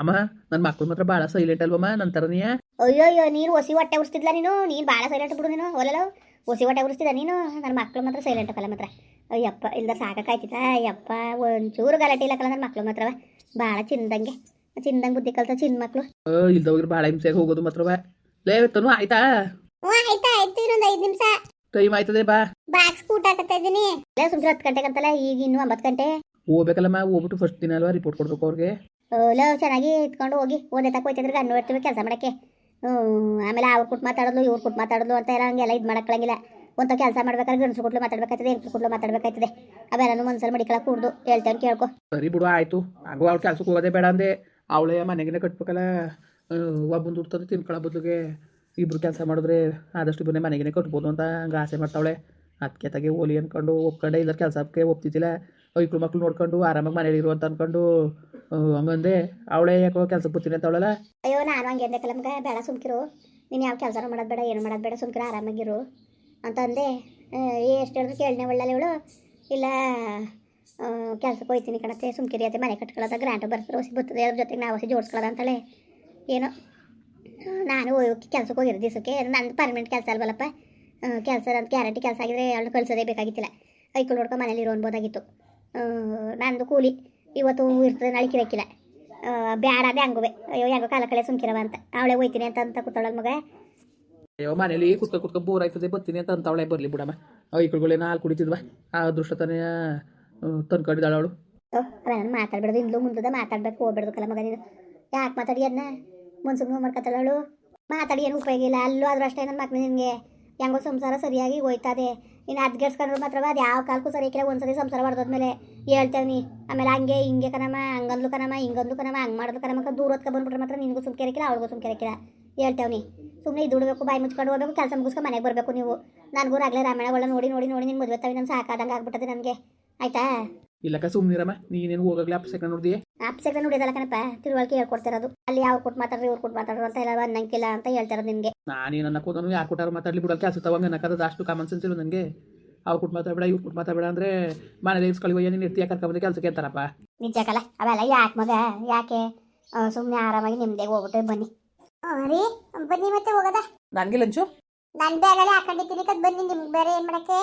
ಅಮ್ಮ ನನ್ನ ಮಕ್ಳು ಮಾತ್ರ ಭಾಳ ಸೈಲೆಂಟ್ ಅಲ್ವಮ್ಮ ನನ್ನ ಥರನೇ ಅಯ್ಯೋ ಅಯ್ಯೋ ನೀನು ಒಸಿ ಹೊಟ್ಟೆ ಉರಿಸ್ತಿದ್ಲ ನೀನು? ನೀನು ಭಾಳ ಸೈಲೆಂಟ್ ಬಿಡು ನೀನು ಒಲೆಲ್ಲ ಒಸಿ ಹೊಟ್ಟೆ ಉರಿಸ್ತಿದ್ದ ನೀನು? ನನ್ನ ಮಕ್ಕಳು ಮಾತ್ರ ಸೈಲೆಂಟ್ ಅಲ್ಲ ಮಾತ್ರ. ಅಯ್ಯಪ್ಪ ಇಲ್ದ ಸಾಕಾಯ್ತಿತ್ತ ಅಯ್ಯಪ್ಪ ಒಂಚೂರು ಗಲಾಟೆ ಇಲ್ಲಕ್ಕಲ್ಲ ನನ್ನ ಮಕ್ಕಳು ಮಾತ್ರವ. ಭಾಳ ಚಿಂದಂಗೆ ಚಿಂದಂಗೆ ಬುದ್ಧಿ ಕಲ್ತ ಚಿನ್ನ ಮಕ್ಳು. ಇಲ್ದೋಗಿರ್ ಭಾಳ ಹಿಂಸೆಗೆ ಹೋಗೋದು ಮಾತ್ರ ಲೇ ತನು ಆಯ್ತಾ? ಆಯ್ತಾ ಆಯ್ತು ಇನ್ನೊಂದು ಐದು ನಿಮಿಷ. ಟೈಮ್ ಆಯ್ತದೆ ಬಾ. ಬಾಕ್ಸ್ ಊಟ ಹಾಕತ್ತಾ ಇದ್ದೀನಿ. ಸುಮ್ಮನೆ ಹತ್ತು ಗಂಟೆಗೆ ಅಂತಲ್ಲ ಈಗ ಇನ್ನೂ ಒಂಬತ್ತು ಗಂಟೆ. ಹೋಗ್ಬೇಕಲ್ಲಮ್ಮ ಹೋಗ್ಬಿಟ್ಟು ಫಸ್ಟ್ ದಿನ ಅಲ್ವಾ ರಿಪೋರ್ಟ್ ಕೊಡ್ಬೇಕು ಅವ್ರಿಗೆ. ಲೋ, ಚೆನ್ನಾಗಿ ಇಟ್ಕೊಂಡು ಹೋಗಿ. ಓದೇ ತಕ್ಕ ಹೋಯ್ತಿದ್ರೆ ಗಂಡು ಇರ್ತೀವಿ ಕೆಲಸ ಮಾಡಕ್ಕೆ. ಆಮೇಲೆ ಅವ್ರು ಕೊಟ್ಟು ಮಾತಾಡೋದು ಇವ್ರು ಕೊಟ್ಟು ಮಾತಾಡೋದು ಅಂತ ಎಲ್ಲ ಹಂಗೆಲ್ಲ ಇದು ಮಾಡಕ್ಕಂಗಿಲ್ಲ ಒಂದು ಕೆಲಸ ಮಾಡ್ಬೇಕಾದ್ರೆ ಗಂಡಸು ಕೊಟ್ಲು ಮಾತಾಡ್ಬೇಕಾಯ್ತದೆ ಹೆಂಗಸು ಕೊಟ್ಲು ಮಾತಾಡ್ಬೇಕಾಯ್ತದೆ. ಅವೆಲ್ಲನೂ ಮನ್ಸಲ್ಲಿ ಮಡಿಕಳ ಕೂಡ್ದು. ಹೇಳ್ತೇನೆ ಕೇಳ್ಕೊ. ಸರಿ ಬಿಡು, ಆಯಿತು. ಹಾಗೂ ಅವ್ಳು ಕೆಲ್ಸಕ್ಕೆ ಹೋಗೋದೇ ಬೇಡ ಅಂದೆ. ಅವಳೇ ಮನೆಗೆ ಕಟ್ಬೇಕಲ್ಲ. ಒಬ್ಬನ ದುಡ್ಡು ತಂದು ತಿನ್ಕೊಳ್ಳೋ ಬದಲಿಗೆ ಇಬ್ರು ಕೆಲಸ ಮಾಡಿದ್ರೆ ಆದಷ್ಟು ಇಬ್ಬರನ್ನೇ ಮನೆಗೆ ಕಟ್ಬೋದು ಅಂತ ಹಂಗೆ ಆಸೆ ಮಾಡ್ತಾವಳೆ. ಅದಕ್ಕೆ ತಗೆ ಓಲಿ ಅಂದ್ಕೊಂಡು ಒಪ್ಕೊಂಡೆ ಇಲ್ಲ ಕೆಲಸಕ್ಕೆ ಒಪ್ತಿದ್ದಿಲ್ಲ. ಐಕ್ಳು ಮಕ್ಳು ನೋಡ್ಕೊಂಡು ಆರಾಮಾಗಿ ಮನೇಲಿ ಇರು ಅಂತ ಅನ್ಕೊಂಡು ಹಂಗಂದೆ ಅವಳೇ ಯಾಕೋ ಕೆಲ್ಸಕ್ಕೆ ಬರ್ತೀನಿ ಅಂತ ಅಯ್ಯೋ, ನಾನು ಹಂಗೆ ಅಂದೆ ನಮ್ಗೆ ಬೇಡ ಸುಮ್ಕಿರು. ನೀನು ಯಾವ ಕೆಲಸನೂ ಮಾಡೋದು ಬೇಡ, ಏನು ಮಾಡೋದು ಬೇಡ, ಸುಮ್ಕಿರು ಆರಾಮಾಗಿರು ಅಂತ ಅಂದೆ. ಎಷ್ಟು ಹೇಳಿದ್ರು ಕೇಳನೆ ಒಳ್ಳಲ್ಲ ಇವಳು. ಇಲ್ಲ ಕೆಲ್ಸಕ್ಕೆ ಹೋಯ್ತೀನಿ ಕಣತ್ತೆ, ಸುಮ್ಕಿರಿ ಅತ್ತೆ, ಮನೆ ಕಟ್ಕೊಳ್ಳೋದ ಗ್ರ್ಯಾಂಟ್ ಬರ್ತಾರೆ ಹೊಸಿ ಬರ್ತದೆ, ಅದ್ರ ಜೊತೆಗೆ ನಾವು ಹೊಸಿ ಜೋಡಿಸ್ಕೊಳ್ಳೋದು ಅಂತಳೆ. ಏನೋ, ನಾನು ಕೆಲ್ಸಕ್ಕೆ ಹೋಗಿರೋ ದಿವಸಕ್ಕೆ, ನಂದು ಪರ್ಮನೆಂಟ್ ಕೆಲಸ ಅಲ್ವಲ್ಲಪ್ಪ. ಕೆಲಸ ಅಂತ ಗ್ಯಾರಂಟಿ ಕೆಲಸ ಆಗಿದ್ರೆ ಅವಳು ಕಳ್ಸೋದೇ ಬೇಕಾಗಿತ್ತಿಲ್ಲ. ಐಕೊಂಡು ನೋಡ್ಕೊಂಡು ಮನೇಲಿ ಇರೋ ಅನ್ಬೋದಾಗಿತ್ತು. ನಂದು ಕೂಲಿ. ಇವತ್ತು ಇರ್ತದೆ ನಾಳೆ ಕಿರಕಿಲ್ಲ ಬ್ಯಾಡ ಅದೇ ಹಂಗುವೆ. ಅಯ್ಯೋ ಯಾಕೋ ಕಾಲ ಕಳೆ ಸುಮ್ಕಿರವ ಅಂತ. ಅವಳೆ ಹೋಯ್ತೀನಿ ಅಂತ ಅಂತ ಕೂತಾಳ ಮಗ. ಅಯ್ಯೋ ಮನೇಲಿ ಕುತ್ಕ ಕುತ್ಕ ಬೋರ್ ಆಯ್ತದೆ ಬರ್ತೀನಿ ಅಂತ ಅಂತವಳೆ ಬರ್ಲಿ ಬಿಡಮ್ಮ. ಐಕ್ಳುಗಳೇನ ನಾಲ್ಕು ಕುಡಿತಿದ್ವ. ಆ ಅದೃಷ್ಟ ತಾನೇ ತಂದ್ಕೊಂಡಿದ್ದಾಳೆ ಅವಳು. ಅವೆಲ್ಲ ಮಾತಾಡ್ಬಿಡೋದು. ಇಂದ್ಲು ಮುಂದದ ಮಾತಾಡ್ಬೇಕು ಹೋಗ್ಬಿಡ್ದು ಕಲ ಮಗ ನೀನು. ಯಾಕೆ ಮಾತಾಡಿ ಅದನ್ನ ಮುನ್ಸುಗ್ ಮಾಡ್ಕೊತಾಳವಳು ಮಾತಾಡಿ ಏನು ಉಪಯೋಗ ಇಲ್ಲ. ಅಲ್ಲೂ ಆದ್ರೂ ಅಷ್ಟೇ ನನ್ನ ಮಕ್ಳು ನಿನಗೆ. ಹೆಂಗೋ ಸಂಸಾರ ಸರಿಯಾಗಿ ಹೋಯ್ತದೆ. ಇನ್ನು ಅದ್ಗೆಡ್ಸ್ಕೊಂಡ್ರು ಮಾತ್ರ ಅದು ಯಾವ ಕಾಲಕ್ಕೂ ಸರಿಯಾಗಿಲ್ಲ ಒಂದ್ಸರಿ ಸಂಸಾರ ಹೊಡೆದ್ಮೇಲೆ ಹೇಳ್ತೇವೆ ಆಮೇಲೆ ಹಂಗೆ ಹಿಂಗೆ ಕನಮ ಹಂಗಂದ್ಲು ಕನಮ ಹಿಂಗಂದ್ಲು ಕನಮ ಹಂಗೆ ಮಾಡಿದ್ಲು ಕಣಮ್ಮ ದೂರ ಹೊತ್ಕೊ ಬಂದ್ಬಿಟ್ರೆ ಮಾತ್ರ ನಿನಗೂ ಸುಮ್ಕೆ ಇರಕ್ಕಿಲ್ಲ ಅವಳಿಗೂ ಸುಮ್ಕೆ ಇರಕ್ಕಿಲ್ಲ ಹೇಳ್ತೇವೆ ಸುಮ್ಮನೆ ದುಡ್ಬೇಕು ಬಾಯಿ ಮುಚ್ಕೊಂಡು ಹೋಗ್ಬೇಕು, ಕೆಲಸ ಮುಗಿಸ್ಕೊಂಡು ಮನೆಗೆ ಬರಬೇಕು ನೀವು. ನನಗೂ ಆಗಲೇ ರಾಮಾಯಣ ಒಳ್ಳೆ ನೋಡಿ ನೋಡಿ ನೋಡಿ ನಿನ್ನ ಮದುವೆ ತಾವಿ ನಾನು ಸಾಕಾದಂಗೆ ಆಗ್ಬಿಟ್ಟದೆ ನನಗೆ. ಆಯ್ತಾ? ಇಲ್ಲಕ್ಕ ಸುಮ್ಮನಿರಮ್ಮ ನೀನೇನು ಹೋಗಾಗ್ಲಿ ನೋಡಿದೆ. ನೋಡಿದೆಯೇ ಆಪ್ಸೆಗಳ ನೋಡಿದಲ್ಲ ಕಣಪ್ಪ ತಿಳುವಳಿಕೆ ಹೇಳ್ಕೊಡ್ತಿರೋದು ಅಲ್ಲಿ ಯಾವ ಕೊಟ್ಟು ಮಾತಾಡ್ರಿ ಇವ್ರು ಕೊಟ್ಟು ಮಾತಾಡ್ರು ಅಂತ ಎಲ್ಲ ಅನ್ನಂಗಿಲ್ಲ ಅಂತ ಹೇಳ್ತಾರ ನಿಮಗೆ. ನಾನೇನು ಅನ್ನಕ್ಕೋದನು ಯಾರು ಕೊಟ್ಟಾರು ಮಾತಾಡ್ಲಿ ಬಿಡೋಕೆ ಅಸು ತವಂಗ ಅನ್ನಕ್ಕದ ಅಷ್ಟು ಕಾಮನ್ ಸೆನ್ಸ್ ಇಲ್ಲ ನನಗೆ ಅವ್ರು ಕೊಟ್ಟು ಮಾತಾಡಬೇಡ ಇವ್ರು ಕೊಟ್ಟು ಮಾತಾಡಬೇಡ ಅಂದರೆ ಮನೇಲಿ ಇಸ್ಕೊಳ್ಳಿ ನೀನು ಇರ್ತೀಯ ಕರ್ಕೊಂಬಂದು ಕೆಲಸಕ್ಕೆ ಅಂತಾರಪ್ಪ. ನಿಜ ಕಲ ಅವೆಲ್ಲ ಯಾಕೆ ಮಗ ಯಾಕೆ? ಸುಮ್ಮನೆ ಆರಾಮಾಗಿ ನಿಮ್ದೇ ಹೋಗ್ಬಿಟ್ಟು ಬನ್ನಿ. ರೀ ಬನ್ನಿ ಮತ್ತೆ ಹೋಗದ? ನನಗೆ ಲಂಚು? ನನ್ ಬ್ಯಾಗಲ್ಲಿ ಹಾಕೊಂಡಿದ್ದೀನಿ ಕದ್ ಬನ್ನಿ ನಿಮ್ಗೆ ಬೇರೆ ಏನು ಮಾಡಕ್ಕೆ?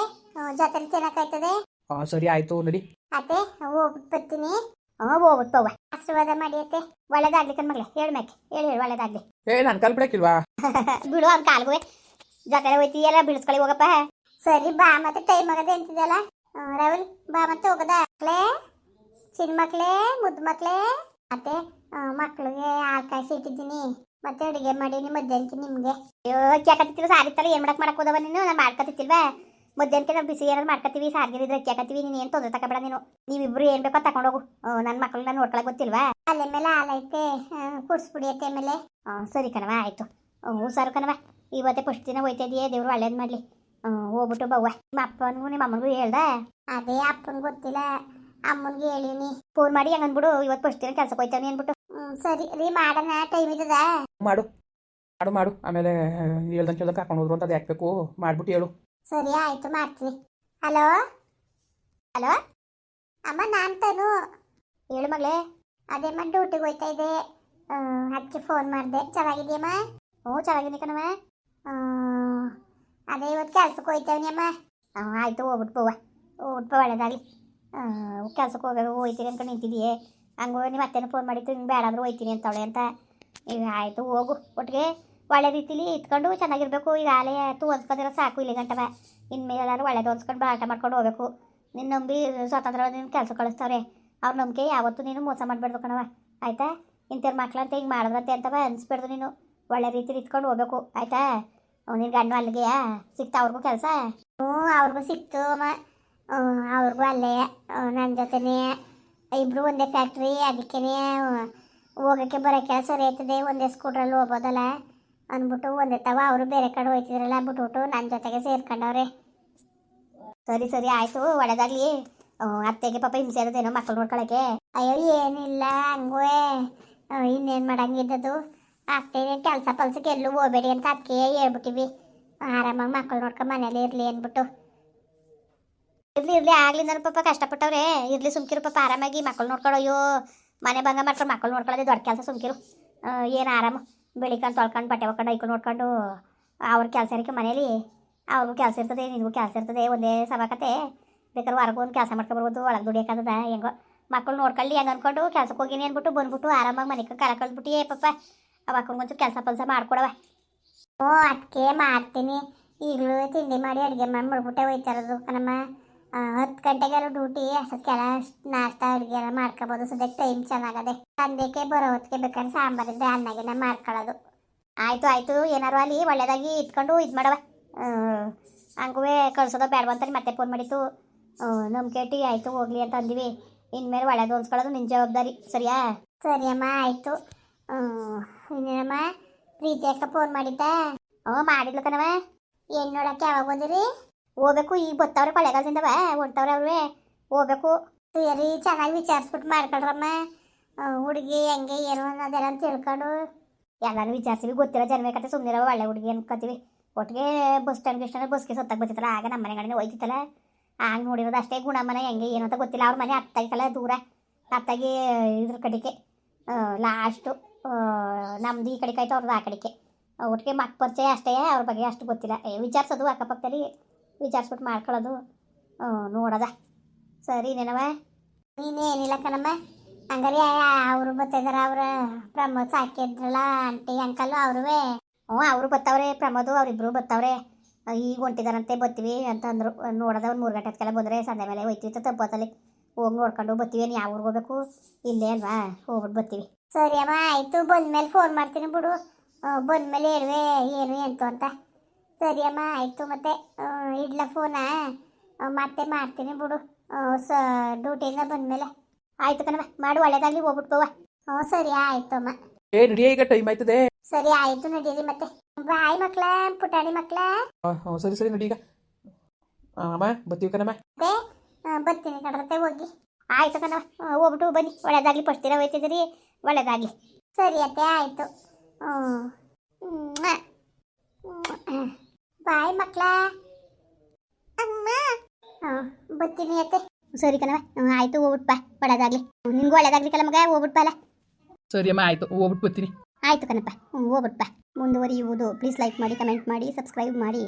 ಜಾತ್ರೆ ಚೆನ್ನಾಗಾಯ್ತದೆ ಹಾಂ ಸರಿ ಆಯ್ತು ನಡಿ. ಅತ್ತೆ ಹೋಗ್ಬಿಟ್ಟು ಬರ್ತೀನಿ ಹ್ಞೂ ಹೋಗ್ಬಿಟ್ಟು ಹೋಗ ಆಶೀರ್ವಾದ ಮಾಡಿ ಅತ್ತೆ. ಒಳ್ಳೇದಾಗ್ಲಿ ಕಣ್ಮಗ್ಳೆ ಹೇಳು ಮೇಕೆ ಹೇಳಿ ಹೇಳಿ ಒಳ್ಳೇದಾಗ್ಲಿ. ಏ ನಾನು ಕಲ್ಬಿಡಕ್ಕಿಲ್ವಾ? ಬಿಡು ಅವ್ನ ಕಾಲ್ಗುವೆ. ಜೊತೆ ಹೋಯ್ತಿ ಎಲ್ಲ ಬಿಡಿಸ್ಕೊಳ್ಳಿ ಹೋಗಪ್ಪ. ಸರಿ ಬಾ ಮತ್ತೆ ಟೈಮ್ ಆಗದೆ ಅಂತಿದ್ದಲ್ಲ ರಾಹುಲ್ ಬಾ ಮತ್ತೆ ಹೋಗದ? ಮಕ್ಳೇ ಚಿನ್ನ ಮಕ್ಳೇ ಮುದ್ದು ಮಕ್ಳೇ. ಮತ್ತೆ ಮಕ್ಳಿಗೆ ಹಾಲು ಕಾಯಿಸಿ ಇಟ್ಟಿದ್ದೀನಿ. ಮತ್ತೆ ಅಡುಗೆ ಮಾಡೀನಿ ಮಧ್ಯಾಹ್ನಕ್ಕೆ ನಿಮಗೆ. ಅಯ್ಯೋ ಸಾರಿ ಸಾರಿತ್ತಲ್ಲ ಏನ್ ಮಾಡಕ್ಕೆ ಮಾಡಕ್ಕೆ ಹೋದವ ನೀನು? ನಾನು ಮಾಡ್ಕೊತಿಲ್ವಾ ಮಧ್ಯಾಹ್ನಕ್ಕೆ ನಾವು ಬಿಸಿ ಏನಾದ್ರು ಮಾಡ್ಕೊತೀವಿ ಸಾರ್ಗಿರಿದ್ರೆ ಕ್ಯಾಕತ್ತೀವಿ ನೀನು ಏನು ತೊಂದರೆ ತಗೋಬೇಡ ನೀನು. ನೀವಿಬ್ರು ಏನ್ ಬೇಕೋ ತಗೊಂಡೋಗು ನನ್ನ ಮಕ್ಕಳನ್ನ ನೋಡ್ಕೊಳಕ್ ಗೊತ್ತಿಲ್ವಾ? ಅಲ್ಲೇ ಮೇಲೆ ಹಾಲೈತೆ ಕುಡ್ಸ್ಬಿಡಿ ಆಮೇಲೆ ಸರಿ ಕಣವ ಆಯ್ತು. ಹ್ಞೂ ಸರ್ ಕಣವ ಇವತ್ತೇ ಫಸ್ಟ್ ದಿನ ಹೋಯ್ತಿದೆಯೇ ದೇವ್ರು ಒಳ್ಳೇದು ಮಾಡಲಿ. ಹೋಗ್ಬಿಟ್ಟು ಬವ್ವ ನಿಮ್ಮ ಅಪ್ಪನಿಗೂ ನಿಮ್ಮ ಅಮ್ಮನಿಗೂ ಹೇಳ್ದ? ಅದೇ ಅಪ್ಪನ ಗೊತ್ತಿಲ್ಲ ಅಮ್ಮನಿಗೆ ಹೇಳಿನಿ. ಫೋನ್ ಮಾಡಿ ಹಂಗನ್ಬಿಡು ಇವತ್ತು ಫಸ್ಟ್ ದಿನ ಕೆಲ್ಸಕ್ಕೆ ಹೋಯ್ತಾನೆ ಅಂದ್ಬಿಟ್ಟು. ಸರಿ ರೀ ಮಾಡೋಣ ಟೈಮ್ ಇದ್ದದ? ಮಾಡು ಮಾಡು ಮಾಡು. ಆಮೇಲೆ ಹೇಳ್ದಂಗೆ ಕೇಳ್ದಂಗೆ ಕರ್ಕೊಂಡು ಹೋದ್ರು ಅಂತ ಅದು ಹಾಕ್ಬೇಕು. ಮಾಡ್ಬಿಟ್ಟು ಹೇಳು. ಸರಿ, ಆಯ್ತು, ಮಾಡ್ತೀನಿ. ಹಲೋ? ಹಲೋ? ಅಮ್ಮ, ನಾನು ತಾನು. ಹೇಳು ಮಗಳೇ ಅದೇ ಅಮ್ಮ ಡ್ಯೂಟಿಗೆ ಹೋಯ್ತಾ ಇದೆ ಅದಕ್ಕೆ ಫೋನ್ ಮಾಡಿದೆ. ಚೆನ್ನಾಗಿದೆಯಮ್ಮ ಹ್ಞೂ ಚೆನ್ನಾಗಿದ್ದೀನಿ ಕಣವ ಅದೇ ಇವತ್ತು ಕೆಲ್ಸಕ್ಕೆ ಹೋಯ್ತೇವನಿ ಅಮ್ಮ. ಹಾಂ ಆಯಿತು ಹೋಗ್ಬಿಟ್ಟು ಪೋವ ಹೋಗ್ಬಿಟ್ಟು ಪೋ ಒಳ್ಳೇದಾಗಲಿ. ಕೆಲ್ಸಕ್ಕೆ ಹೋಗ್ಬೇಕು ಹೋಯ್ತೀನಿ ಅಂತ ನಿಂತಿದೆಯೇ ಹಂಗೆ ನಿಮ್ಮ ಅತ್ತೆನೂ ಫೋನ್ ಮಾಡಿತ್ತು ಹಿಂಗೆ ಬೇಡ ಅಂದ್ರೆ ಹೋಯ್ತೀನಿ ಅಂತವಳೆ ಅಂತ. ಈಗ ಆಯಿತು, ಹೋಗು ಒಟ್ಟಿಗೆ. ಒಳ್ಳೆ ರೀತಿಲಿ ಇತ್ಕೊಂಡು ಚೆನ್ನಾಗಿರ್ಬೇಕು. ಈಗ ಆಲೆ ತೂ ಹೊಂದ್ಕೊಂಡಿರೋ ಸಾಕು, ಇಲ್ಲಿ ಗಂಟವ. ಇನ್ಮೇಲೆ ಎಲ್ಲರೂ ಒಳ್ಳೇದು ಹೊಂದ್ಕೊಂಡು ಬಾಟ ಮಾಡ್ಕೊಂಡು ಹೋಗ್ಬೇಕು. ನಿನ್ನ ನಂಬಿ ಸ್ವಾತಂತ್ರ್ಯ ನಿನ್ನ ಕೆಲಸ ಕಳಿಸ್ತಾವ್ರೆ. ಅವ್ರ ನಂಬಿಕೆ ಯಾವತ್ತೂ ನೀನು ಮೋಸ ಮಾಡಬಾರ್ದು ಕಣವ ಆಯಿತಾ? ಇಂಥವ್ರ ಅಂತ ಹಿಂಗೆ ಮಾಡಿದ್ರಂತೆ ಅಂತವ ಅನ್ಸ್ಬಿಡ್ದು ನೀನು. ಒಳ್ಳೆ ರೀತಿಲಿ ಇತ್ಕೊಂಡು ಹೋಗ್ಬೇಕು. ಆಯಿತಾ? ನಿನ್ನ ಗಂಡು ಅಲ್ಲಿಗೆ ಸಿಕ್ತ ಅವ್ರಿಗೂ ಕೆಲಸ? ಹ್ಞೂ, ಅವ್ರಿಗೂ ಸಿಕ್ತು ಅಮ್ಮ. ಅವ್ರಿಗೂ ಅಲ್ಲೇ. ನನ್ನ ಜೊತೆನೆ. ಇಬ್ಬರು ಒಂದೇ ಫ್ಯಾಕ್ಟ್ರಿ ಅದಕ್ಕೇ ಹೋಗೋಕ್ಕೆ ಬರೋಕ್ಕೆ ಸರಿ ಆಯ್ತದೆ. ಒಂದೇ ಸ್ಕೂಟ್ರಲ್ಲಿ ಹೋಗ್ಬೋದಲ್ಲ. ಅಂದ್ಬಿಟ್ಟು ಒಂದೇ ಅವರು ಬೇರೆ ಕಡೆ ಹೋಯ್ತಿದ್ರಲ್ಲ ಬಿಟ್ಬಿಟ್ಟು ನನ್ನ ಜೊತೆಗೆ ಸೇರ್ಕೊಂಡವ್ರೆ. ಸರಿ ಸರಿ, ಆಯ್ತು ಒಳ್ಳೇದಾಗ್ಲಿ ಅತ್ತೆಗೆ ಪಾಪ ಹಿಂಸೆ ಇರೋದೇನೋ ಮಕ್ಕಳು ನೋಡ್ಕೊಳಕ್ಕೆ. ಅಯ್ಯೋ, ಏನಿಲ್ಲ, ಹಂಗುವೆ. ಇನ್ನೇನು ಮಾಡಂಗಿದ್ದದು ಅತ್ತೆ ಕೆಲಸ ಪಲ್ಸಕ್ಕೆ ಎಲ್ಲೂ ಹೋಗ್ಬೇಡಿ ಅಂತ ಅದಕ್ಕೆ ಹೇಳ್ಬಿಟ್ಟಿವಿ. ಆರಾಮಾಗಿ ಮಕ್ಕಳು ನೋಡ್ಕೊಂಡು ಮನೇಲಿ ಇರಲಿ ಅಂದ್ಬಿಟ್ಟು. ಇರ್ಲಿ, ಇರಲಿ ಆಗಲಿ ನನ್ನ ಪಾಪ ಕಷ್ಟಪಟ್ಟವ್ರೆ. ಇರಲಿ, ಸುಮ್ಕಿರು ಪಾಪ, ಆರಾಮಾಗಿ ಮಕ್ಕಳು ನೋಡ್ಕೊಳ್ಳೋ ಅಯ್ಯೋ ಮನೆ ಭಂಗ ಮಾಡ್ಕೊಂಡು ಮಕ್ಕಳು ನೋಡ್ಕೊಳ್ಳೋದು ದೊಡ್ಡ ಕೆಲಸ, ಸುಮ್ಕಿರು. ಏನು ಆರಾಮ? ಬೆಳಿಕೊಂಡು ತೊಳ್ಕೊಂಡು ಬಟ್ಟೆ ಒಕ್ಕೊಂಡು ಐಕೊಂಡು ನೋಡ್ಕೊಂಡು ಅವ್ರ ಕೆಲಸ ಇರಕ್ಕೆ ಮನೇಲಿ, ಅವ್ರಿಗೂ ಕೆಲಸ ಇರ್ತದೆ, ನಿನಗೂ ಕೆಲಸ ಇರ್ತದೆ, ಒಂದೇ ಸಭಾಕತೆ. ಬೇಕಾದ್ರೆ ಹೊರಗೆ ಒಂದು ಕೆಲಸ ಮಾಡ್ಕೊಬರ್ಬೋದು ಒಳಗೆ ದುಡಿಯೋಕ್ಕಾಗದ ಹೆಂಗೋ. ಮಕ್ಕಳು ನೋಡ್ಕೊಳ್ಳಿ ಹೆಂಗೆ ಅಂದ್ಕೊಂಡು ಕೆಲ್ಸಕ್ಕೆ ಹೋಗಿನಿ ಅಂದ್ಬಿಟ್ಟು ಬಂದ್ಬಿಟ್ಟು ಆರಾಮಾಗಿ ಮನೆಗೆ ಕರ ಕಳ್ದ್ಬಿಟ್ಟು ಏ ಪಪ್ಪ ಒಂಚೂರು ಕೆಲಸ ಪಲ್ಸ ಮಾಡ್ಕೊಡವ ಓ ಅದಕ್ಕೆ ಮಾಡ್ತೀನಿ. ಈಗಲೂ ತಿಂಡಿ ಮಾಡಿ ಅಡುಗೆ ಮಾಡಿ ಮಾಡ್ಬಿಟ್ಟೆ ಹೋಯ್ತಾರದು ಕಣಮ್ಮ. ಹತ್ತು ಗಂಟೆಗೆಲ್ಲ ಡ್ಯೂಟಿ ಅಷ್ಟೊತ್ತಿಗೆಲ್ಲ ನಾಷ್ಟ ಅಡುಗೆ ಎಲ್ಲ ಮಾಡ್ಕೊಬೋದು. ಸದ್ಯಕ್ಕೆ ಟೈಮ್ ಚೆನ್ನಾಗದೆ. ಸಂಜೆಗೆ ಬರೋ ಹೊತ್ತಿಗೆ ಬೇಕಾದ್ರೆ ಸಾಂಬಾರಿದ್ರೆ ಅನ್ನಗಿನ ಮಾಡ್ಕೊಳ್ಳೋದು. ಆಯಿತು ಆಯಿತು ಏನಾರು ಅಲ್ಲಿ ಒಳ್ಳೆಯದಾಗಿ ಇಟ್ಕೊಂಡು ಇದು ಮಾಡವ ಹಂಗೂ ಕಳ್ಸೋದು ಬೇಡ ಅಂತ ಮತ್ತೆ ಫೋನ್ ಮಾಡಿತ್ತು ನಮ್ಮ ಕೇಟಿ ಆಯಿತು ಹೋಗ್ಲಿ ಅಂತ ಅಂದಿವಿ. ಇನ್ಮೇಲೆ ಒಳ್ಳೇದು ಹೊಲ್ಸ್ಕೊಳ್ಳೋದು ನಿನ್ನ ಜವಾಬ್ದಾರಿ. ಸರಿಯಾ? ಸರಿಯಮ್ಮ ಆಯಿತು. ಇನ್ನೇನಮ್ಮ? ಪ್ರೀತಿ ಅಕ್ಕ ಫೋನ್ ಮಾಡಿದ್ದ? ಓ ಮಾಡಿದ್ಲು ಕಣವ ಏನು ನೋಡಕ್ಕೆ ಯಾವಾಗ ಬಂದಿರಿ? ಹೋಗ್ಬೇಕು ಈಗ ಬತ್ತವ್ರೆ ಕೊಳ್ಳೆಗಾಲದಿಂದವ ಹೊಂಟವ್ರೆ ಅವ್ರೆ. ಹೋಗ್ಬೇಕು ಸರಿ ಚೆನ್ನಾಗಿ ವಿಚಾರಿಸ್ಬಿಟ್ಟು ಮಾಡ್ಕೊಳ್ರಮ್ಮ. ಹುಡುಗಿ ಹೆಂಗೆ, ಏನು ಅನ್ನೋದೆಲ್ಲ ತಿಳ್ಕೊಂಡು. ಎಲ್ಲಾನು ವಿಚಾರಿಸಿವಿ. ಗೊತ್ತಿರೋ ಜನ್ಮೆ ಕತೆ ಸುಮ್ಮನಿರೋ ಒಳ್ಳೆ ಹುಡುಗಿ ಅನ್ಕೋತೀವಿ. ಒಟ್ಟಿಗೆ ಬಸ್ ಸ್ಟ್ಯಾಂಡ್ ಗಿಸ್ಟ್ಯಾಂಡ್ ಬಸ್ಗೆ ಸತ್ತಾಗ ಬರ್ತಿತ್ತಲ್ಲ ಆಗ ನಮ್ಮ ಮನೆ ಕಡೆ ಹೋಯ್ತಿತ್ತಲ್ಲ. ಆಗ ನೋಡಿರೋದು ಅಷ್ಟೇ ಗುಣ ಮನೆ ಹೆಂಗೆ, ಏನು ಅಂತ ಗೊತ್ತಿಲ್ಲ. ಅವ್ರ ಮನೆ ಅತ್ತಾಗಿತ್ತಲ್ಲ, ದೂರ. ಅತ್ತಾಗಿ ಇದ್ರ ಕಡೆಗೆ. ಲಾಸ್ಟು ನಮ್ದು ಈ ಕಡೆಗೆ ಆಯ್ತು ಅವ್ರದ್ದು ಆ ಕಡೆಗೆ. ಒಟ್ಟಿಗೆ ಮಕ್ ಪರಿಚಯ ಅಷ್ಟೇ, ಅವ್ರ ಬಗ್ಗೆ ಅಷ್ಟು ಗೊತ್ತಿಲ್ಲ. ವಿಚಾರಿಸೋದು ಅಕ್ಕಪಕ್ಕದಲ್ಲಿ. ವಿಚಾರಿಸ್ಬಿಟ್ಟು ಮಾಡ್ಕೊಳ್ಳೋದು. ನೋಡದ. ಸರಿ ನೆನವ ನೀನೇನಿಲ್ಲ ಕಣಮ್ಮ. ಹಂಗಾರೆ ಅವರು ಬತ್ತಿದಾರ ಅವ್ರ ಪ್ರಮೋದ್ ಸಾಕಿದ್ರಲ್ಲ ಆಂಟಿ ಅಂಕಲ್ ಅವ್ರೂ ಹ್ಞೂ ಅವರು ಬತ್ತವ್ರೆ ಪ್ರಮೋದು ಅವರಿಬ್ಬರು ಬತ್ತವ್ರೆ ಆ, ಈಗ ಹೊಂಟಿದಾರಂತೆ ಬರ್ತೀವಿ ಅಂತ ಅಂದರು. ನೋಡೋದ ಒಂದು ಮೂರು ಗಂಟೆ ಹೊತ್ಗೆಲ್ಲ ಬಂದರೆ ಸಂಜೆ ಮೇಲೆ ಹೋಯ್ತೀವಿ ಅಂತ ತಪ್ಪತ್ತಲ್ಲಿ ಹೋಗಿ ನೋಡ್ಕೊಂಡು ಬರ್ತೀವಿ ಯಾವ ಊರಿಗೆ ಹೋಗ್ಬೇಕು? ಇಲ್ಲೇ ಅಲ್ವಾ? ಹೋಗ್ಬಿಟ್ಟು ಬರ್ತೀವಿ ಸರಿ ಅಮ್ಮ ಆಯಿತು ಬಂದ್ಮೇಲೆ ಫೋನ್ ಮಾಡ್ತೀನಿ ಬಿಡು. ಬಂದ ಮೇಲೆ ಹೇಳುವೆ ಏನು ಎಂತು ಅಂತ. ಸರಿ ಅಮ್ಮ ಆಯಿತು ಮತ್ತೆ ಇಡ್ಲ ಫೋನಾ? ಮತ್ತೆ ಮಾಡ್ತೀನಿ ಬಿಡು. ಸ ಡ್ಯೂಟಿಯಿಂದ ಬಂದಮೇಲೆ. ಆಯ್ತು ಕಣವ ಮಾಡು ಒಳ್ಳೇದಾಗಲಿ ಹೋಗ್ಬಿಟ್ಟು ಹೋಗ ಹ್ಞೂ ಸರಿ ಆಯಿತು ಅಮ್ಮ. ಏ ನಡಿಯ ಈಗ ಟೈಮ್ ಆಯ್ತದೆ. ಸರಿ ಆಯಿತು ನಡೀರಿ ಮತ್ತೆ. ಬಾಯ್ ಮಕ್ಳ ಪುಟಾಣಿ ಮಕ್ಳ. ಹ್ಞೂ ಸರಿ ಸರಿ ನಡಿ ಈಗ. ಅಮ್ಮ ಬರ್ತೀವಿ ಕಣಮ್ಮ. ಅದೇ ಬರ್ತೀನಿ ಕಡ್ರತೆ ಹೋಗಿ. ಆಯಿತು ಕಣವ ಹೋಗ್ಬಿಟ್ಟು ಬನ್ನಿ. ಒಳ್ಳೇದಾಗಲಿ ದಿನ ಹೋಯ್ತಿದ್ದೀರಿ ಒಳ್ಳೇದಾಗಲಿ. ಸರಿ ಅತ್ತೆ ಆಯಿತು. ಬಾಯ್ ಮಕ್ಕಳ ಅಮ್ಮ. ಬರ್ತೀನಿ ಅತ್ತೆ. ಸರಿ ಕಣವ ಆಯ್ತು ಹೋಗ್ಬಿಟ್ಪ ಒಳ್ಳೇದಾಗ್ಲಿ ಬಾ. ಒಳ್ಳೇದಾಗಲಿ. ನಿಮ್ಗೂ ಒಳ್ಳೇದಾಗ್ಲಿ ಕಲ ಮಗ ಹೋಗ್ಬಿಟ್ಪ ಬಾಲ ಸರಿ ಅಮ್ಮ ಆಯ್ತು ಹೋಗ್ಬಿಟ್ಟು ಬರ್ತೀನಿ. ಆಯ್ತು ಕಣಪ್ಪ. ಹ್ಞೂ ಹೋಗ್ಬಿಟ್ಟು ಬಾ. ಮುಂದುವರಿಯುವುದು. ಪ್ಲೀಸ್ ಲೈಕ್ ಮಾಡಿ ಕಮೆಂಟ್ ಮಾಡಿ ಸಬ್ಸ್ಕ್ರೈಬ್ ಮಾಡಿ.